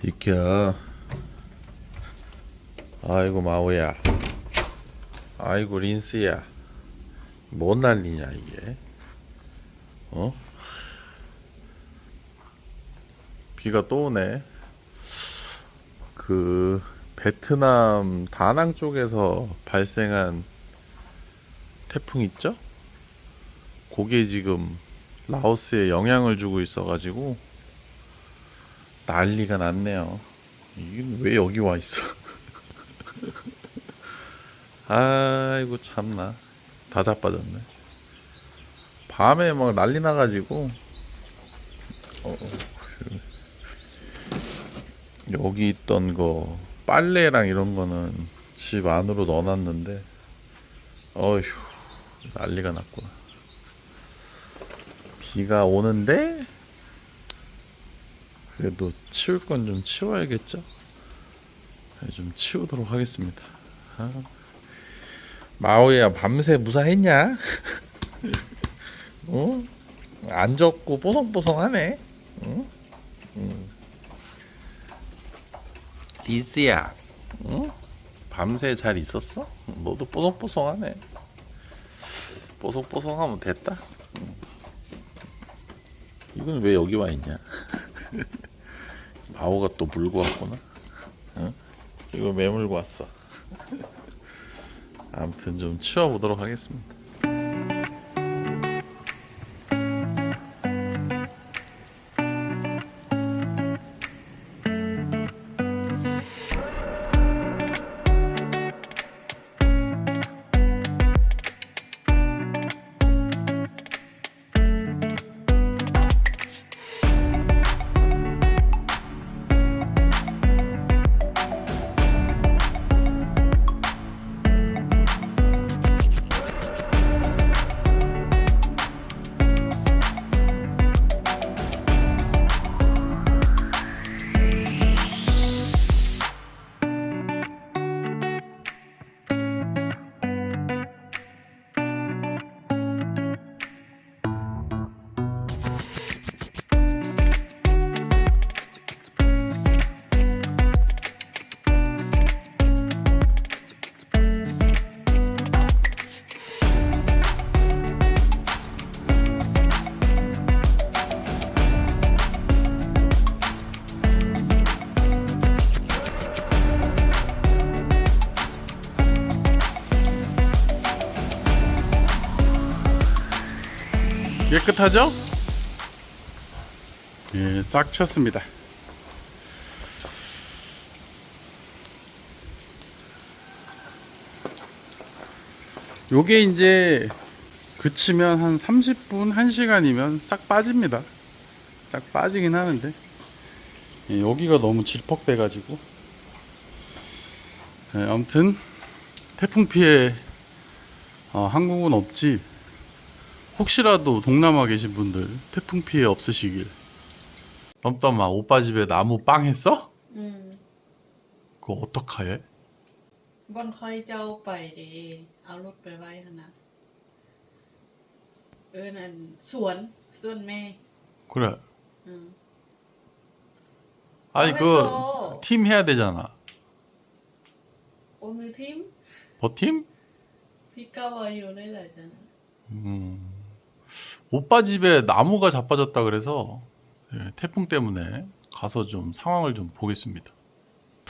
비켜. 아이고 마오야. 아이고 린스야. 뭔 난리냐 이게? 어? 비가 또 오네. 그 베트남 다낭 쪽에서 발생한 태풍 있죠? 그게 지금 라오스에 영향을 주고 있어가지고 난리가 났네요. 이게 왜 여기 와 있어? 아이고 참나 다 자빠졌네. 밤에 막 난리 나가지고 어, 그 여기 있던 거 빨래랑 이런 거는 집 안으로 넣어놨는데 어휴 난리가 났구나. 비가 오는데 그래도 치울 건 좀 치워야겠죠? 네, 좀 치우도록 하겠습니다. 아. 마오야 밤새 무사했냐? 어? 안 젖고 뽀송뽀송하네. 응? 응. 리스야, 응? 밤새 잘 있었어? 너도 뽀송뽀송하네. 뽀송뽀송하면 됐다. 응. 이건 왜 여기 와 있냐? 마오가 또 물고 왔구나. 응? 이거 왜 물고 왔어? 아무튼 좀 치워보도록 하겠습니다. 깨끗하죠? 예, 싹 쳤습니다. 요게 이제 그치면 한 30분, 1시간이면 싹 빠집니다. 싹 빠지긴 하는데 예, 여기가 너무 질퍽돼 가지고 예, 아무튼 태풍 피해 어, 한국은 없지 혹시라도 동남아 계신 분들 태풍 피해 없으시길. 덤덤아 오빠 집에 나무 빵 했어? อืม 그거 어떡하해? บอนค่อยเจ้าไปเดีเอารถไปไว้หั่นนะเออนั่นสวนสวนแม่ 그래. อืม 아니 어, 그 했어. 팀 해야 되잖아. โอ้มือทิม 버팀? พี่ก้าวาอยู่ได้หลายจัง 음. 오빠 집에 나무가 자빠졌다 그래서 예, 태풍 때문에 가서 좀 상황을 좀 보겠습니다.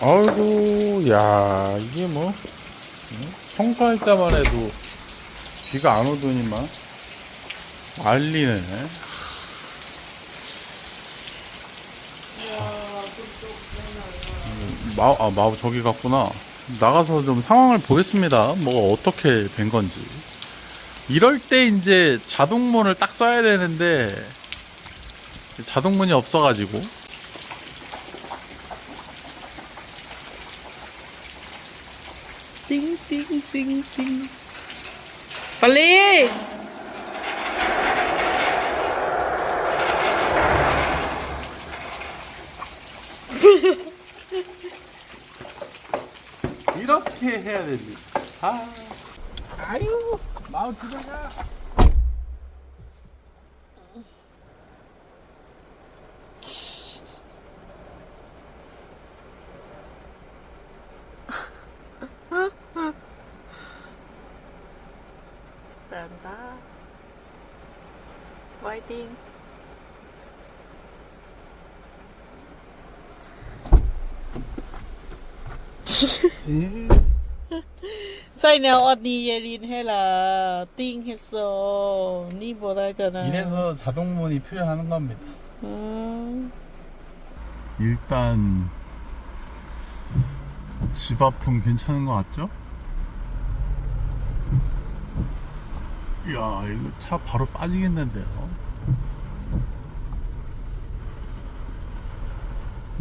아이고, 야 이게 뭐 응? 청소할 때만 해도 비가 안 오더니만 난리네. 마, 아, 마우 저기 갔구나. 나가서 좀 상황을 보겠습니다. 뭐가 어떻게 된 건지. 이럴 때 이제 자동문을 딱 써야 되는데 자동문이 없어가지고. 띵띵띵띵. 빨리! 이렇게 해야 되지. 아, 아유, 마우 집에 가. 잘한다. 화이팅. 음. Say nào 언니 예린 해라. 띵 했어. 니 뭐라잖아. 이래서 자동문이 필요한 겁니다. 음. 일단 집 앞은 괜찮은 것 같죠? 이야 이거 차 바로 빠지겠는데요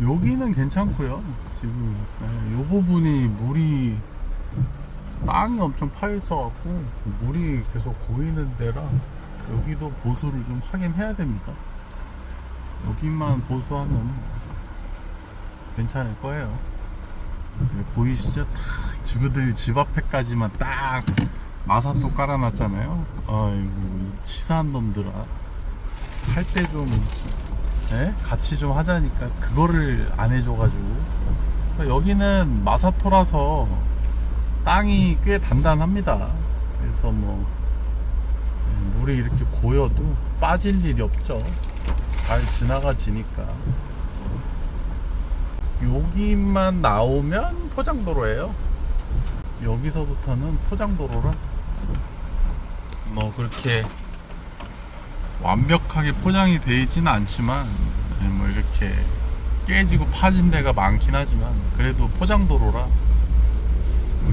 여기는 괜찮고요 지금 네, 이 부분이 물이 땅이 엄청 파여 있어 갖고 물이 계속 고이는 데라 여기도 보수를 좀 하긴 해야 됩니다 여기만 보수하면 괜찮을 거예요. 여기 보이시죠? 딱 지그들 집 앞에까지만 딱 마사토 깔아놨잖아요. 아이고 이 치사한 놈들아. 할 때 좀 같이 좀 하자니까 그거를 안 해줘가지고 여기는 마사토라서 땅이 꽤 단단합니다. 그래서 뭐 예, 물이 이렇게 고여도 빠질 일이 없죠. 잘 지나가지니까. 여기만 나오면 포장도로예요. 여기서부터는 포장도로라 뭐 그렇게 완벽하게 포장이 되어 있지는 않지만 네, 뭐 이렇게 깨지고 파진 데가 많긴 하지만 그래도 포장도로라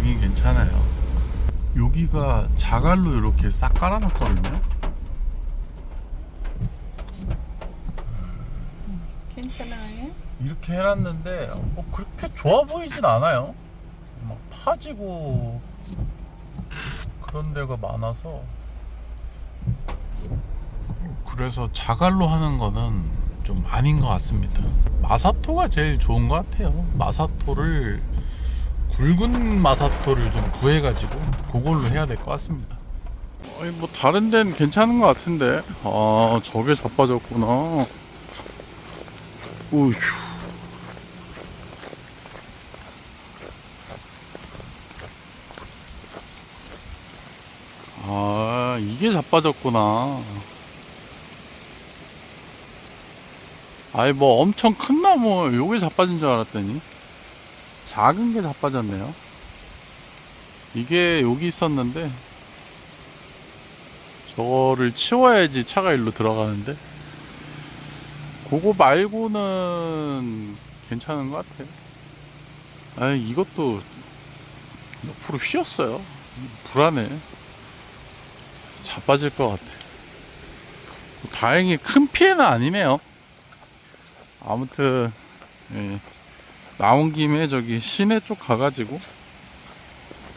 여긴 괜찮아요. 여기가 자갈로 이렇게 싹 깔아놨거든요. 괜찮아요? 이렇게 해놨는데 뭐 그렇게 좋아 보이진 않아요. 막 파지고 그런 데가 많아서 그래서 자갈로 하는 거는 좀 아닌 것 같습니다. 마사토가 제일 좋은 것 같아요. 마사토를 굵은 마사토를 좀 구해가지고 그걸로 해야 될 것 같습니다. 아니 뭐 다른 데는 괜찮은 것 같은데 아 저게 자빠졌구나. 우휴. 아, 이게 자빠졌구나. 아이, 뭐 엄청 큰 나무, 요게 자빠진 줄 알았더니, 작은 게 자빠졌네요. 이게 여기 있었는데, 저거를 치워야지 차가 일로 들어가는데, 그거 말고는 괜찮은 것 같아요. 아, 이것도 옆으로 휘었어요. 불안해. 자빠질 것 같아. 다행히 큰 피해는 아니네요. 아무튼 예, 나온 김에 저기 시내 쪽 가가지고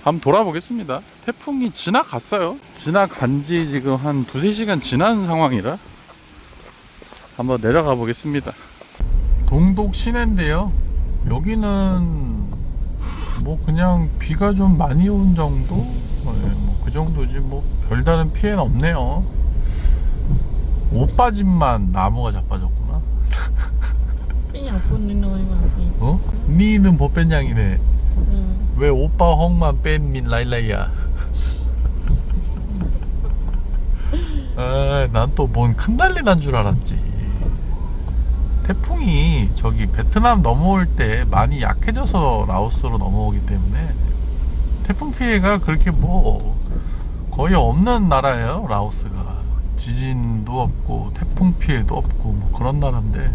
한번 돌아보겠습니다. 태풍이 지나갔어요. 지나간 지 지금 한 두세 시간 지난 상황이라 한번 내려가 보겠습니다. 동독 시내인데요. 여기는 뭐 그냥 비가 좀 많이 온 정도? 뭐그 정도지 뭐 별다른 피해는 없네요. 옷빠짐만 나무가 자빠졌구나. 어? 니는 법변장이네. ừ. 왜 오빠 홍만 뺀민 라일라이야? 아, 난또 뭔 큰 난리 난 줄 알았지. 태풍이 저기 베트남 넘어올 때 많이 약해져서 라오스로 넘어오기 때문에 태풍 피해가 그렇게 뭐 거의 없는 나라예요, 라오스가. 지진도 없고 태풍 피해도 없고 뭐 그런 나라인데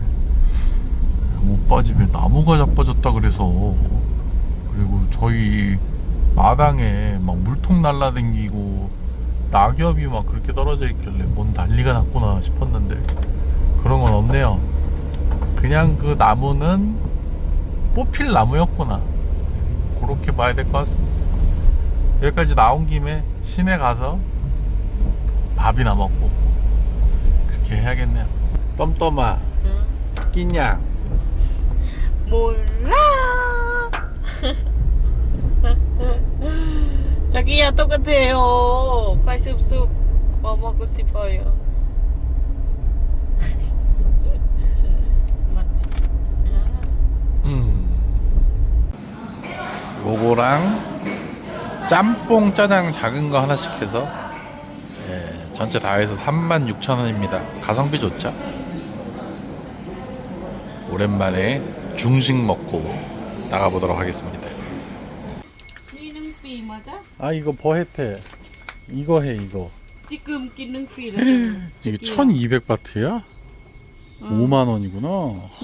못 빠지면 나무가 자빠졌다 그래서 그리고 저희 마당에 막 물통 날라댕기고 낙엽이 막 그렇게 떨어져 있길래 뭔 난리가 났구나 싶었는데 그런 건 없네요. 그냥 그 나무는 뽑힐 나무였구나. 그렇게 봐야 될 것 같습니다. 여기까지 나온 김에 시내 가서 밥이나 먹고 그렇게 해야겠네요. 똠똠아, Ừ. 끼냐? 몰라 자기야 똑같아요快쑥쑥 뭐 먹고 싶어요 맞지? 아. 음. 요거랑 짬뽕 짜장 작은 거 하나씩 해서 예, 전체 다 해서 36,000원입니다. 가성비 좋죠? 오랜만에 중식 먹고 나가보도록 하겠습니다. 능비 맞아? 아 이거 버헤테 이거 해 이거 지금 기능비를. 이게 1200 바트야? 어. 5만 원이구나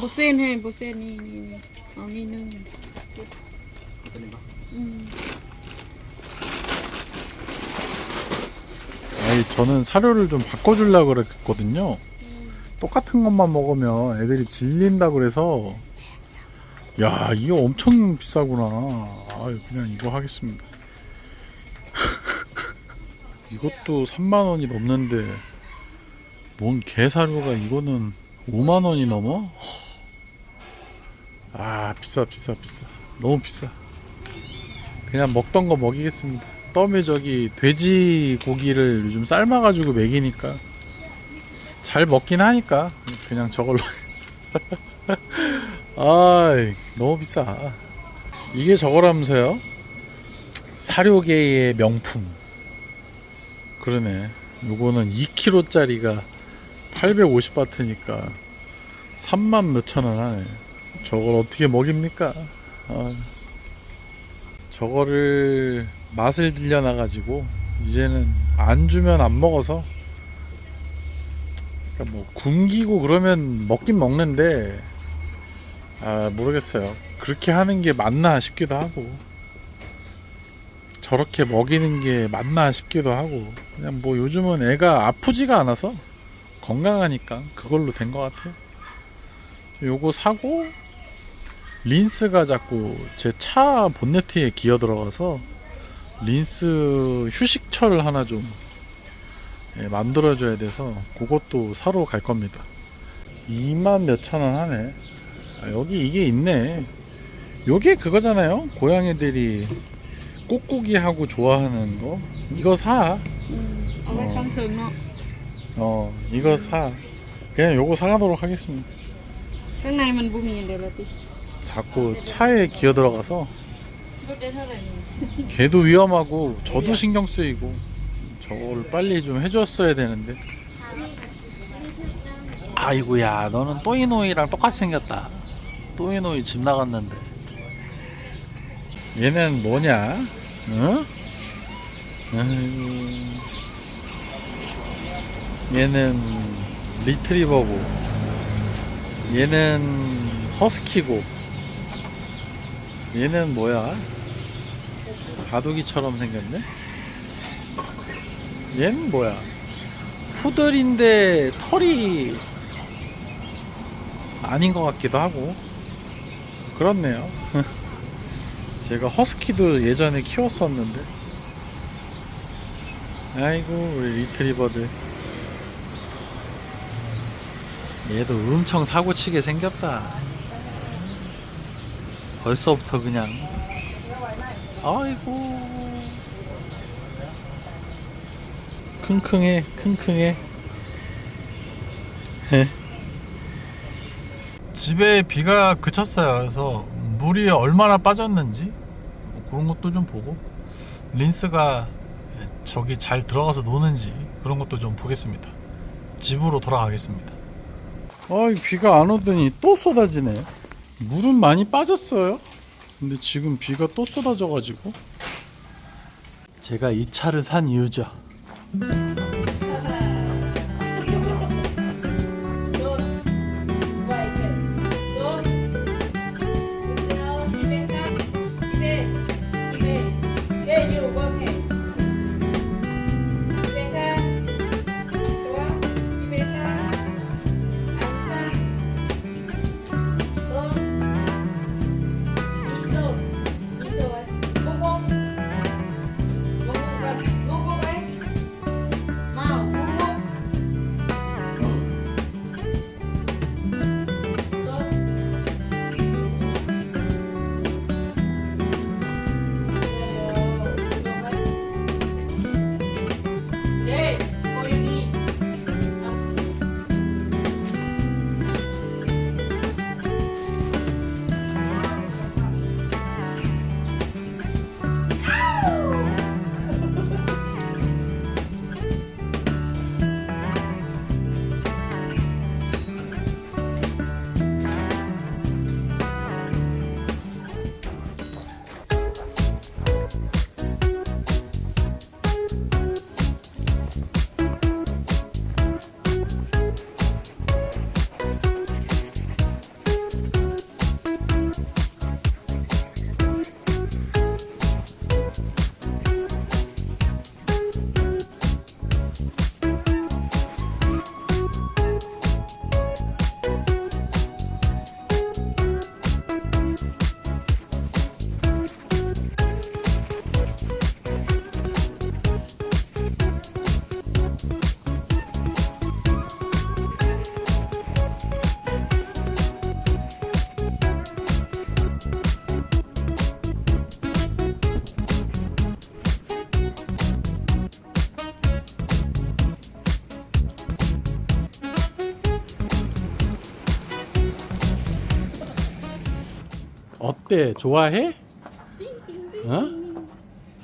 무슨 해 무슨 이 아니는. 음. 아니 저는 사료를 좀 바꿔주려고 그랬거든요 음. 똑같은 것만 먹으면 애들이 질린다 그래서 야 이거 엄청 비싸구나. 아유 그냥 이거 하겠습니다. 이것도 3만원이 넘는데 뭔 개사료가 이거는 5만원이 넘어? 아 비싸 비싸 비싸. 너무 비싸. 그냥 먹던 거 먹이겠습니다. 덤에 저기 돼지 고기를 요즘 삶아가지고 먹이니까 잘 먹긴 하니까 그냥 저걸로 아이 너무 비싸. 이게 저거라면서요? 사료계의 명품. 그러네. 요거는 2kg짜리가 850바트니까 3만 몇천 원 하네. 저걸 어떻게 먹입니까? 아. 저거를 맛을 들려놔가지고 이제는 안 주면 안 먹어서 그러니까 뭐 굶기고 그러면 먹긴 먹는데 아 모르겠어요 그렇게 하는 게 맞나 싶기도 하고 저렇게 먹이는 게 맞나 싶기도 하고 그냥 뭐 요즘은 애가 아프지가 않아서 건강하니까 그걸로 된 것 같아요 요거 사고 린스가 자꾸 제 차 본네트에 기어 들어가서 린스 휴식처를 하나 좀 예, 만들어줘야 돼서 그것도 사러 갈 겁니다. 2만 몇천 원 하네. 아, 여기 이게 있네. 요게 그거잖아요. 고양이들이 꾹꾹이하고 좋아하는 거. 이거 사. 음, 어. 어. 이거 사. 그냥 요거 사가도록 하겠습니다. 자꾸 차에 기어 들어가서 걔도 위험하고 저도 신경 쓰이고 저거를 빨리 좀 해줬어야 되는데. 아이고야, 너는 또이노이랑 똑같이 생겼다. 또이노이 집 나갔는데 얘는 뭐냐 응? 아이고. 얘는 리트리버고 얘는 허스키고 얘는 뭐야 바둑이처럼 생겼네? 얘는 뭐야? 푸들인데 털이 아닌 것 같기도 하고 그렇네요. 제가 허스키도 예전에 키웠었는데. 아이고 우리 리트리버들. 얘도 엄청 사고치게 생겼다. 벌써부터 그냥. 아이고. 킁킁해 킁킁해 집에 비가 그쳤어요. 그래서 물이 얼마나 빠졌는지 뭐 그런 것도 좀 보고 린스가 저기 잘 들어가서 노는지 그런 것도 좀 보겠습니다. 집으로 돌아가겠습니다. 아이 비가 안 오더니 또 쏟아지네. 물은 많이 빠졌어요? 근데 지금 비가 또 쏟아져 가지고. 제가 이 차를 산 이유죠 어때? 좋아해? 어?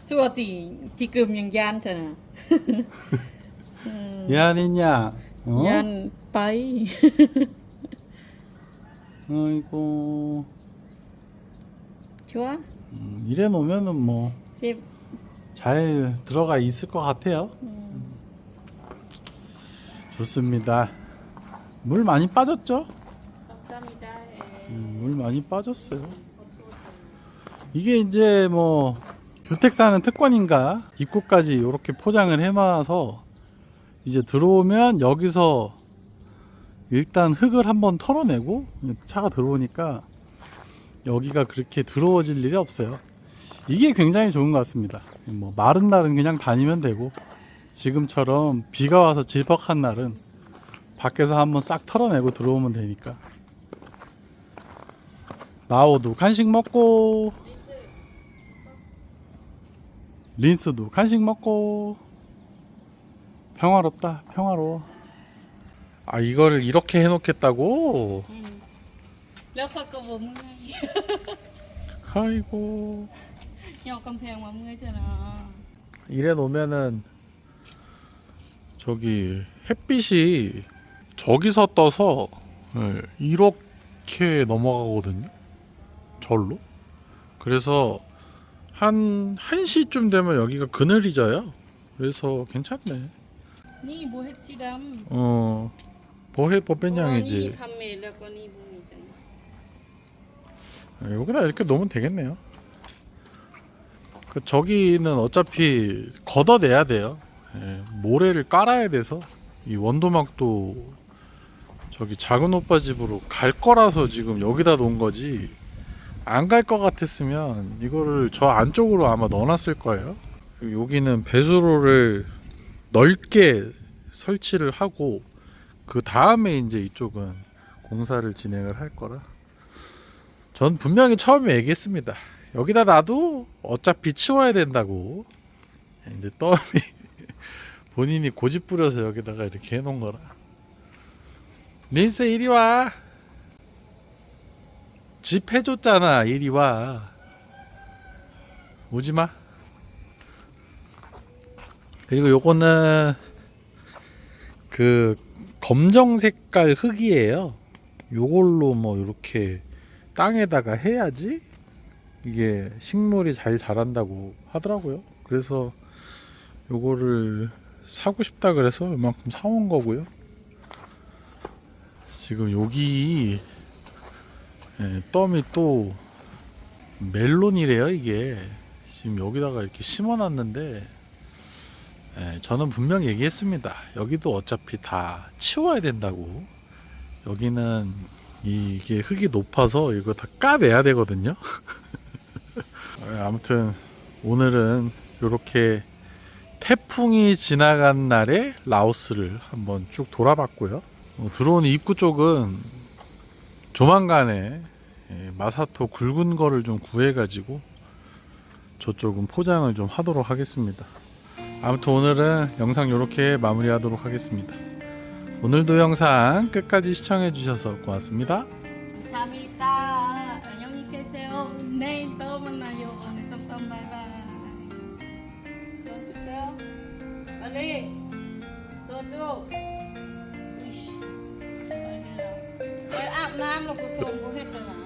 수어티 지금 양 얀잖아. 미안했냐? 어? 얀 빠이. 아이고 좋아? 음, 이래 놓으면은 뭐잘 집. 들어가 있을 것 같아요. 음. 좋습니다. 물 많이 빠졌죠? 감사합니다. 예. 음, 물 많이 빠졌어요. 이게 이제 뭐 주택 사는 특권인가 입구까지 이렇게 포장을 해놔서 이제 들어오면 여기서 일단 흙을 한번 털어내고 차가 들어오니까 여기가 그렇게 더러워질 일이 없어요. 이게 굉장히 좋은 것 같습니다. 뭐 마른 날은 그냥 다니면 되고 지금처럼 비가 와서 질퍽한 날은 밖에서 한번 싹 털어내고 들어오면 되니까 나오도 간식 먹고 린스도 간식 먹고. 평화롭다 평화로워. 아 이거를 이렇게 해놓겠다고? 응. 럭커 거뭐 아이고. 여건 그냥 먹는잖아. 이래 놓으면은 저기 햇빛이 저기서 떠서 네, 이렇게 넘어가거든요. 절로. 그래서 한 1시쯤 되면 여기가 그늘이 져요. 그래서 괜찮네. 니 보헤치담. 어. 보헤 보벤양이지. 여기다 이렇게 놓으면 되겠네요. 그 저기는 어차피 걷어내야 돼요. 예, 모래를 깔아야 돼서 이 원도막도 저기 작은 오빠 집으로 갈 거라서 지금 여기다 놓은 거지. 안 갈 것 같았으면 이거를 저 안쪽으로 아마 넣어놨을 거예요. 여기는 배수로를 넓게 설치를 하고 그 다음에 이제 이쪽은 공사를 진행을 할 거라. 전 분명히 처음에 얘기했습니다. 여기다 놔도 어차피 치워야 된다고. 근데 떠미 본인이 고집 부려서 여기다가 이렇게 해놓은 거라. 린스 이리 와. 집 해줬잖아. 이리 와. 오지 마. 그리고 요거는 그 검정 색깔 흙이에요. 요걸로 뭐 이렇게 땅에다가 해야지 이게 식물이 잘 자란다고 하더라고요. 그래서 요거를 사고 싶다 그래서 이만큼 사온 거고요. 지금 여기 예, 덤이 또 멜론이래요 이게 지금 여기다가 이렇게 심어놨는데 예, 저는 분명 얘기했습니다. 여기도 어차피 다 치워야 된다고. 여기는 이게 흙이 높아서 이거 다 까내야 되거든요. 예, 아무튼 오늘은 이렇게 태풍이 지나간 날에 라오스를 한번 쭉 돌아봤고요. 어, 들어오는 입구 쪽은 조만간에 예, 마사토 굵은 거를 좀 구해가지고 저쪽은 포장을 좀 하도록 하겠습니다. 아무튼 오늘은 영상 이렇게 마무리하도록 하겠습니다. 오늘도 영상 끝까지 시청해 주셔서 고맙습니다. 감사합니다. 안녕히 계세요. 내일 또 만나요. 깜깜 바이바이. 주세요. 빨리. 저쪽. น้ำเรากุศลกูเฮ็ดจัง